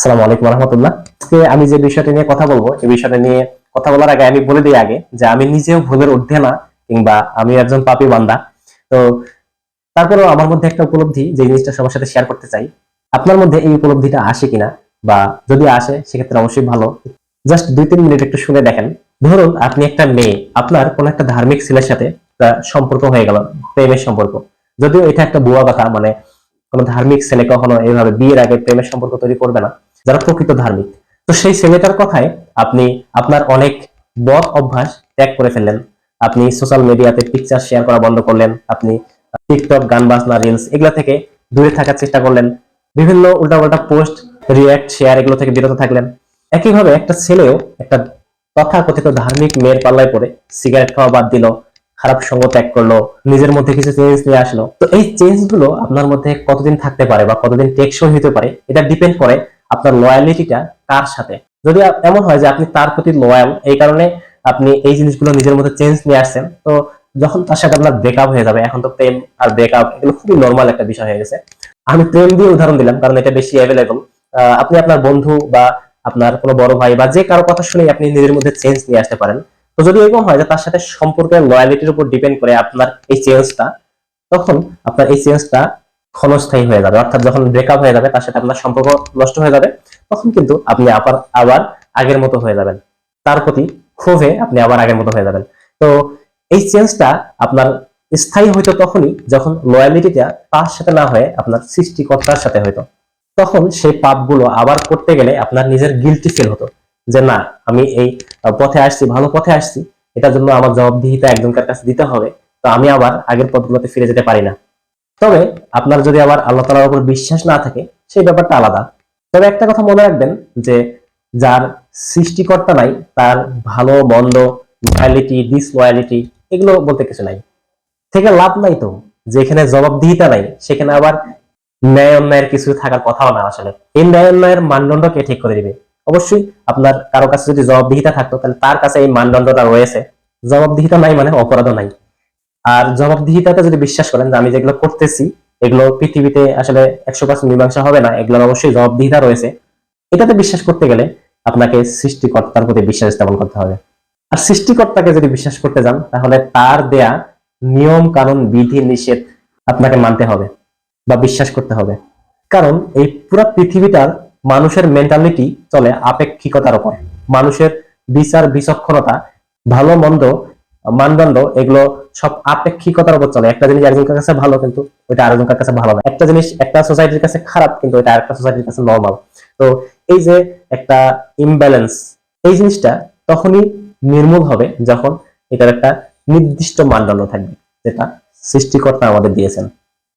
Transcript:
আসসালামু আলাইকুম রহমতুল্লাহ। আজকে আমি যে বিষয়টা নিয়ে কথা বলব, এই বিষয়টা নিয়ে কথা বলার আগে আমি বলে দিই আগে যে আমি নিজেও ভুলের ঊর্ধ্বে না, কিংবা আমি একজন পাপী বান্দা। তো তারপরেও আমার মধ্যে একটা উপলব্ধি যে জিনিসটা সবার সাথে শেয়ার করতে চাই। আপনার মধ্যে এই উপলব্ধিটা আসে কিনা? বা যদি আসে, সেক্ষেত্রে অবশ্যই ভালো। জাস্ট দুই তিন মিনিট একটু শুনে দেখেন। ধরুন আপনি একটা মেয়ে, আপনার কোন একটা ধার্মিক ছেলের সাথে সম্পর্ক হয়ে গেল, প্রেমের সম্পর্ক। যদিও এটা একটা বুয়া কথা মানে কোনো ধার্মিক ছেলে কখনো এইভাবে বিয়ের আগে প্রেমের সম্পর্ক তৈরি করবে না। যারা প্রকৃত ধার্মিক। তো সেই ছেলেটার কথায় আপনি আপনার অনেক বদ অভ্যাস ত্যাগ করে ফেললেন। আপনি সোশ্যাল মিডিয়াতে পিকচার শেয়ার করা বন্ধ করলেন। আপনি টিকটক গান বাজনা রিলস এগুলো থেকে দূরে থাকার চেষ্টা করলেন। বিভিন্ন উল্টাপাল্টা পোস্ট রিয়াক্ট শেয়ার এগুলো থেকে বিরত থাকলেন। একইভাবে একটা ছেলেও একটা তথাকথিত ধার্মিক মেয়ের পাল্লায় পড়ে সিগারেট খাওয়া বাদ দিল, খারাপ সঙ্গ ত্যাগ করল, নিজের মধ্যে কিছু চেঞ্জ নিয়ে আসলো। তো এই চেঞ্জগুলো আপনার মধ্যে কতদিন থাকতে পারে বা কতদিন টেকসই হতে পারে, এটা ডিপেন্ড করে আপনার লয়ালিটিটা কার সাথে? যদি এমন হয় যে আপনি তার প্রতি লয়াল এই কারণে আপনি এই জিনিসগুলো নিজের মধ্যে চেঞ্জ নিয়ে আসছেন। তো যখন তার সাথে আপনার ব্রেকআপ হয়ে যাবে, এখন তো প্রেম আর ব্রেকআপ এগুলো খুবই নর্মাল একটা বিষয় হয়ে গেছে। আমি প্রেম দিয়ে উদাহরণ দিলাম, কারণ এটা বেশি অ্যাভেলেবল আপনি আপনার বন্ধু বা আপনার কোনো বড় ভাই বা যে কারও কথা শুনে আপনি নিজের মধ্যে চেঞ্জ নিয়ে আসতে পারেন। তো যদি এরকম হয় যে তার সাথে সম্পর্কের লয়ালিটির উপর ডিপেন্ড করে আপনার এই চেঞ্জটা তখন আপনার এই চেঞ্জটা ক্ষণস্থায়ী হয়ে যাবে। অর্থাৎ যখন ব্রেকআপ হয়ে যাবে, তার সাথে আপনার সম্পর্ক নষ্ট হয়ে যাবে, তখন কিন্তু আপনি আবার আবার আগের মতো হয়ে যাবেন। তার প্রতি ক্ষোভে আপনি আবার আগের মতো হয়ে যাবেন। তো এই চেঞ্জটা আপনার স্থায়ী হইতো তখনই যখন লয়ালিটিটা তার সাথে না হয়ে আপনার সৃষ্টিকর্তার সাথে হইতো তখন সেই পাপগুলো আবার করতে গেলে আপনার নিজের গিলটি ফিল হতো। যে না, আমি এই পথে আসছি, ভালো পথে আসছি, এটার জন্য আমার জবাবদিহিতা একজনকার কাছে দিতে হবে, তো আমি আবার আগের পথগুলোতে ফিরে যেতে পারি না। তবে আপনার যদি আবার আল্লাহ তালার উপর বিশ্বাস না থাকে, সেই ব্যাপারটা আলাদা। তবে একটা কথা মনে রাখবেন যে, যার সৃষ্টিকর্তা নাই, তার ভালো, মন্দ লয়ালিটি ডিসলয়ালিটি এগুলো বলতে কিছু নাই। থেকে লাভ নাই তো। যেখানে জবাবদিহিতা নাই, সেখানে আবার ন্যায় অন্যায়ের কিছু থাকার কথাও না আসলে। এই ন্যায় অন্যায়ের মানদণ্ড কে ঠিক করে দিবে? অবশ্যই আপনার কারও কাছে যদি জবাবদিহিতা থাকতো, তাহলে তার কাছে এই মানদণ্ডটা রয়েছে। জবাবদিহিতা নাই মানে অপরাধও নাই। আর জবাবদিহিতাতে যদি বিশ্বাস করেন যে আমি যেগুলো করতেছি, এগুলো পৃথিবীতে আসলে একশো পার্সেন্ট মীমাংসা হবে না, এগুলোর অবশ্যই জবাবদিহিতা রয়েছে। এটাতে বিশ্বাস করতে গেলে আপনাকে সৃষ্টিকর্তার প্রতি বিশ্বাস স্থাপন করতে হবে। আর সৃষ্টিকর্তাকে যদি বিশ্বাস করতে যান, তাহলে তার দেয়া নিয়ম, কানুন, বিধি, নিষেধ আপনাকে মানতে হবে বা বিশ্বাস করতে হবে। কারণ এই পুরো পৃথিবীটার মানুষের মেন্টালিটি চলে আপেক্ষিকতার উপর। মানুষের বিচার বিচক্ষণতা ভালো মন্দ মানদণ্ড, এগুলো সব আপেক্ষিকতার উপর চলে। একটা জিনিস একজনের কাছে ভালো, কিন্তু ওইটা আরেকজনের কাছে ভালো না। একটা জিনিস একটা সোসাইটির কাছে খারাপ, কিন্তু এটা আরেকটা সোসাইটির কাছে নর্মাল তো এই যে একটা ইমব্যালেন্স এই জিনিসটা তখনই নির্মূল হবে যখন এটার একটা নির্দিষ্ট মানদণ্ড থাকবে, যেটা সৃষ্টিকর্তা আমাদের দিয়েছেন।